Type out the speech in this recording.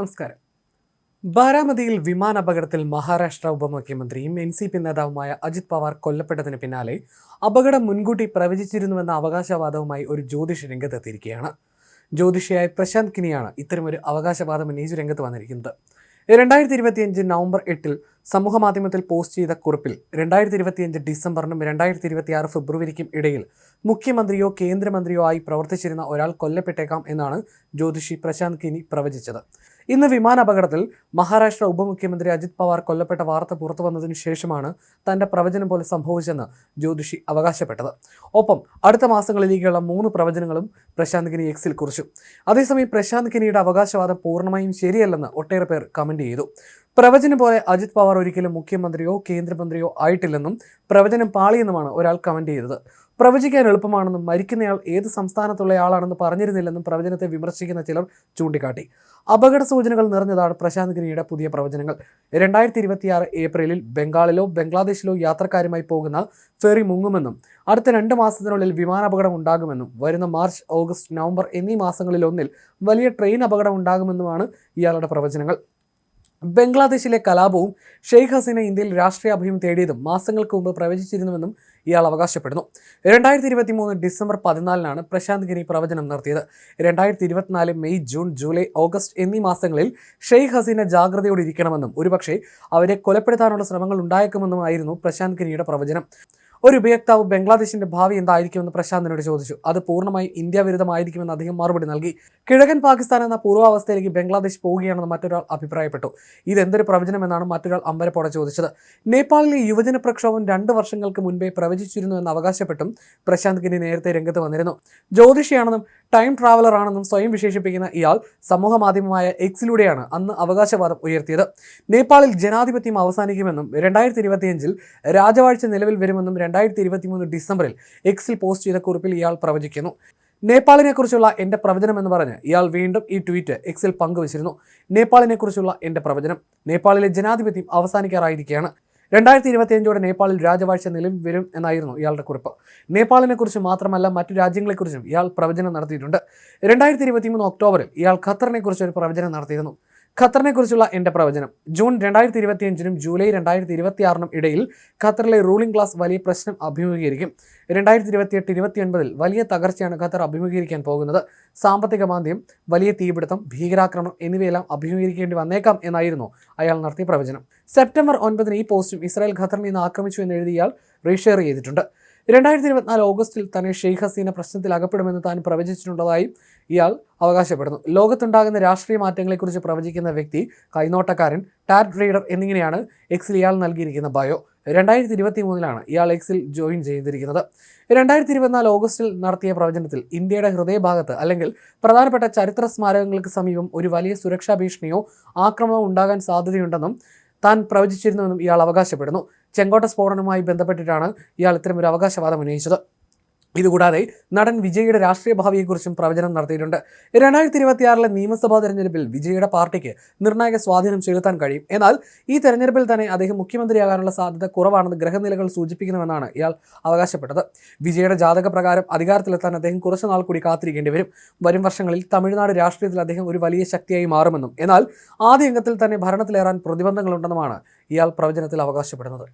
നമസ്കാരം. ബാരാമതിയിൽ വിമാന അപകടത്തിൽ മഹാരാഷ്ട്ര ഉപമുഖ്യമന്ത്രിയും എൻ സി പി നേതാവുമായ അജിത് പവാർ കൊല്ലപ്പെട്ടതിന് പിന്നാലെ അപകടം മുൻകൂട്ടി പ്രവചിച്ചിരുന്നുവെന്ന അവകാശവാദവുമായി ഒരു ജ്യോതിഷ രംഗത്തെത്തിയിരിക്കുകയാണ്. ജ്യോതിഷിയായ പ്രശാന്ത് കിനിയാണ് ഇത്തരമൊരു അവകാശവാദം ഉന്നയിച്ച് രംഗത്ത് വന്നിരിക്കുന്നത്. രണ്ടായിരത്തി ഇരുപത്തിയഞ്ച് നവംബർ എട്ടിൽ സമൂഹമാധ്യമത്തിൽ പോസ്റ്റ് ചെയ്ത കുറിപ്പിൽ രണ്ടായിരത്തി ഇരുപത്തിയഞ്ച് ഡിസംബറിനും രണ്ടായിരത്തി ഇരുപത്തി ആറ് ഫെബ്രുവരിക്കും ഇടയിൽ മുഖ്യമന്ത്രിയോ കേന്ദ്രമന്ത്രിയോ ആയി പ്രവർത്തിച്ചിരുന്ന ഒരാൾ കൊല്ലപ്പെട്ടേക്കാം എന്നാണ് ജ്യോതിഷി പ്രശാന്ത് കിനി പ്രവചിച്ചത്. ഇന്ന് വിമാനാപകടത്തിൽ മഹാരാഷ്ട്ര ഉപമുഖ്യമന്ത്രി അജിത് പവാർ കൊല്ലപ്പെട്ട വാർത്ത പുറത്തു വന്നതിനു ശേഷമാണ് തന്റെ പ്രവചനം പോലെ സംഭവിച്ചെന്ന് ജ്യോതിഷി അവകാശപ്പെട്ടത്. ഒപ്പം അടുത്ത മാസങ്ങളിലേക്കുള്ള മൂന്ന് പ്രവചനങ്ങളും പ്രശാന്ത് കിനി എക്സിൽ കുറിച്ചു. അതേസമയം പ്രശാന്ത് കിനിയുടെ അവകാശവാദം പൂർണമായും ശരിയല്ലെന്ന് ഒട്ടേറെ പേർ കമന്റ് ചെയ്തു. പ്രവചനം പോലെ അജിത് പവാർ ഒരിക്കലും മുഖ്യമന്ത്രിയോ കേന്ദ്രമന്ത്രിയോ ആയിട്ടില്ലെന്നും പ്രവചനം പാളിയെന്നുമാണ് ഒരാൾ കമന്റ് ചെയ്തത്. പ്രവചിക്കാൻ എളുപ്പമാണെന്നും മരിക്കുന്നയാൾ ഏത് സംസ്ഥാനത്തുള്ള ആളാണെന്ന് പറഞ്ഞിരുന്നില്ലെന്നും പ്രവചനത്തെ വിമർശിക്കുന്ന ചിലർ ചൂണ്ടിക്കാട്ടി. അപകട സൂചനകൾ നിറഞ്ഞതാണ് പ്രശാന്ത് ഗിരിയുടെ പുതിയ പ്രവചനങ്ങൾ. രണ്ടായിരത്തി ഇരുപത്തിയാറ് ഏപ്രിലിൽ ബംഗാളിലോ ബംഗ്ലാദേശിലോ യാത്രക്കാരുമായി പോകുന്ന ഫെറി മുങ്ങുമെന്നും അടുത്ത രണ്ട് മാസത്തിനുള്ളിൽ വിമാനാപകടം ഉണ്ടാകുമെന്നും വരുന്ന മാർച്ച് ഓഗസ്റ്റ് നവംബർ എന്നീ മാസങ്ങളിലൊന്നിൽ വലിയ ട്രെയിൻ അപകടം ഉണ്ടാകുമെന്നുമാണ് ഇയാളുടെ പ്രവചനങ്ങൾ. ബംഗ്ലാദേശിലെ കലാപവും ഷെയ്ഖ് ഹസീന ഇന്ത്യയിൽ രാഷ്ട്രീയ അഭയം തേടിയതും മാസങ്ങൾക്ക് മുമ്പ് പ്രവചിച്ചിരുന്നുവെന്നും ഇയാൾ അവകാശപ്പെടുന്നു. രണ്ടായിരത്തി ഇരുപത്തി മൂന്ന് ഡിസംബർ പതിനാലിനാണ് പ്രശാന്ത് ഗിരി പ്രവചനം നടത്തിയത്. രണ്ടായിരത്തി ഇരുപത്തിനാല് മെയ് ജൂൺ ജൂലൈ ഓഗസ്റ്റ് എന്നീ മാസങ്ങളിൽ ഷെയ്ഖ് ഹസീന ജാഗ്രതയോടെ ഇരിക്കണമെന്നും ഒരുപക്ഷെ അവരെ കൊലപ്പെടുത്താനുള്ള ശ്രമങ്ങൾ ഉണ്ടായേക്കുമെന്നുമായിരുന്നു പ്രശാന്ത് ഗിരിയുടെ പ്രവചനം. ഒരു ഉപയോക്താവ് ബംഗ്ലാദേശിന്റെ ഭാവി എന്തായിരിക്കുമെന്ന് പ്രശാന്തിനോട് ചോദിച്ചു. അത് പൂർണമായി ഇന്ത്യ വിരുദ്ധമായിരിക്കുമെന്ന് അദ്ദേഹം മറുപടി നൽകി. കിഴക്കൻ പാകിസ്ഥാൻ എന്ന പൂർവാവസ്ഥയിലേക്ക് ബംഗ്ലാദേശ് പോവുകയാണെന്ന് മറ്റൊരാൾ അഭിപ്രായപ്പെട്ടു. ഇതെന്തൊരു പ്രവചനമെന്നാണ് മറ്റൊരാൾ അമ്പരപ്പോടെ ചോദിച്ചത്. നേപ്പാളിലെ യുവജന പ്രക്ഷോഭം രണ്ട് വർഷങ്ങൾക്ക് മുൻപേ പ്രവചിച്ചിരുന്നു എന്ന് അവകാശപ്പെട്ടും പ്രശാന്ത് കിനി നേരത്തെ രംഗത്ത് വന്നിരുന്നു. ജ്യോതിഷിയാണെന്നും ടൈം ട്രാവലറാണെന്നും സ്വയം വിശേഷിപ്പിക്കുന്ന ഇയാൾ സമൂഹ മാധ്യമമായ എക്സിലൂടെയാണ് അന്ന് അവകാശവാദം ഉയർത്തിയത്. നേപ്പാളിൽ ജനാധിപത്യം അവസാനിക്കുമെന്നും രണ്ടായിരത്തി ഇരുപത്തിയഞ്ചിൽ രാജവാഴ്ച നിലവിൽ വരുമെന്നും രണ്ടായിരത്തി ഇരുപത്തിമൂന്ന് ഡിസംബറിൽ എക്സിൽ പോസ്റ്റ് ചെയ്ത കുറിപ്പിൽ ഇയാൾ പ്രവചിക്കുന്നു. നേപ്പാളിനെക്കുറിച്ചുള്ള എന്റെ പ്രവചനം എന്ന് പറഞ്ഞ് ഇയാൾ വീണ്ടും ഈ ട്വീറ്റ് എക്സിൽ പങ്കുവച്ചിരുന്നു. നേപ്പാളിനെക്കുറിച്ചുള്ള എന്റെ പ്രവചനം. നേപ്പാളിലെ ജനാധിപത്യം അവസാനിക്കാറായിരിക്കുകയാണ്. രണ്ടായിരത്തി ഇരുപത്തിയഞ്ചോടെ നേപ്പാളിൽ രാജവാഴ്ച നിലവിൽ എന്നായിരുന്നു ഇയാളുടെ കുറിപ്പ്. നേപ്പാളിനെ കുറിച്ച് മാത്രമല്ല മറ്റു രാജ്യങ്ങളെക്കുറിച്ചും ഇയാൾ പ്രവചനം നടത്തിയിട്ടുണ്ട്. രണ്ടായിരത്തി ഇരുപത്തിമൂന്ന് ഒക്ടോബറിൽ ഇയാൾ ഖത്തറിനെ കുറിച്ച് ഒരു പ്രവചനം നടത്തിയിരുന്നു. ഖത്തറിനെക്കുറിച്ചുള്ള എന്റെ പ്രവചനം. ജൂൺ രണ്ടായിരത്തി ഇരുപത്തിയഞ്ചിനും ജൂലൈ രണ്ടായിരത്തി ഇരുപത്തിയാറിനും ഇടയിൽ ഖത്തറിലെ റൂളിംഗ് ക്ലാസ് വലിയ പ്രശ്നം അഭിമുഖീകരിക്കും. രണ്ടായിരത്തി ഇരുപത്തിയെട്ട് ഇരുപത്തിയൊൻപതിൽ വലിയ തകർച്ചയാണ് ഖത്തർ അഭിമുഖീകരിക്കാൻ പോകുന്നത്. സാമ്പത്തിക മാന്ദ്യം വലിയ തീപിടുത്തം ഭീകരാക്രമണം എന്നിവയെല്ലാം അഭിമുഖീകരിക്കേണ്ടി വന്നേക്കാം എന്നായിരുന്നു അയാൾ നടത്തിയ പ്രവചനം. സെപ്റ്റംബർ ഒൻപതിന് ഈ പോസ്റ്റും ഇസ്രായേൽ ഖത്തറിൽ നിന്ന് ആക്രമിച്ചു എന്ന് എഴുതിയാൽ റീഷെയർ ചെയ്തിട്ടുണ്ട്. രണ്ടായിരത്തി ഇരുപത്തിനാല് ഓഗസ്റ്റിൽ തന്നെ ഷെയ്ഖ് ഹസീന പ്രശ്നത്തിൽ അകപ്പെടുമെന്ന് താൻ പ്രവചിച്ചിട്ടുള്ളതായി ഇയാൾ അവകാശപ്പെടുന്നു. ലോകത്തുണ്ടാകുന്ന രാഷ്ട്രീയ മാറ്റങ്ങളെക്കുറിച്ച് പ്രവചിക്കുന്ന വ്യക്തി കൈനോട്ടക്കാരൻ ടാറ്റ് റീഡർ എന്നിങ്ങനെയാണ് എക്സിൽ ഇയാൾ നൽകിയിരിക്കുന്ന ബയോ രണ്ടായിരത്തി ഇരുപത്തി മൂന്നിലാണ് ഇയാൾ എക്സിൽ ജോയിൻ ചെയ്തിരിക്കുന്നത്. രണ്ടായിരത്തി ഇരുപത്തിനാല് ഓഗസ്റ്റിൽ നടത്തിയ പ്രവചനത്തിൽ ഇന്ത്യയുടെ ഹൃദയഭാഗത്ത് അല്ലെങ്കിൽ പ്രധാനപ്പെട്ട ചരിത്ര സ്മാരകങ്ങൾക്ക് സമീപം ഒരു വലിയ സുരക്ഷാ ഭീഷണിയോ ആക്രമണമോ ഉണ്ടാകാൻ സാധ്യതയുണ്ടെന്നും താൻ പ്രവചിച്ചിരുന്നുവെന്നും ഇയാൾ അവകാശപ്പെടുന്നു. ചെങ്കോട്ട സ്ഫോടനവുമായി ബന്ധപ്പെട്ടിട്ടാണ് ഇയാൾ ഇത്തരമൊരു അവകാശവാദം ഉന്നയിച്ചത്. ഇതുകൂടാതെ നടൻ വിജയുടെ രാഷ്ട്രീയ ഭാവിയെക്കുറിച്ചും പ്രവചനം നടത്തിയിട്ടുണ്ട്. രണ്ടായിരത്തി ഇരുപത്തിയാറിലെ നിയമസഭാ തെരഞ്ഞെടുപ്പിൽ വിജയുടെ പാർട്ടിക്ക് നിർണായക സ്വാധീനം ചെലുത്താൻ കഴിയും. എന്നാൽ ഈ തെരഞ്ഞെടുപ്പിൽ തന്നെ അദ്ദേഹം മുഖ്യമന്ത്രിയാകാനുള്ള സാധ്യത കുറവാണെന്ന് ഗ്രഹനിലകൾ സൂചിപ്പിക്കണമെന്നാണ് ഇയാൾ അവകാശപ്പെട്ടത്. വിജയുടെ ജാതക പ്രകാരം അധികാരത്തിലെത്താൻ അദ്ദേഹം കുറച്ചു നാൾ കൂടി കാത്തിരിക്കേണ്ടി വരും. വരും വർഷങ്ങളിൽ തമിഴ്നാട് രാഷ്ട്രീയത്തിൽ അദ്ദേഹം ഒരു വലിയ ശക്തിയായി മാറുമെന്നും എന്നാൽ ആദ്യ അംഗത്തിൽ തന്നെ ഭരണത്തിലേറാൻ പ്രതിബന്ധങ്ങളുണ്ടെന്നുമാണ് ഇയാൾ പ്രവചനത്തിൽ അവകാശപ്പെടുന്നത്.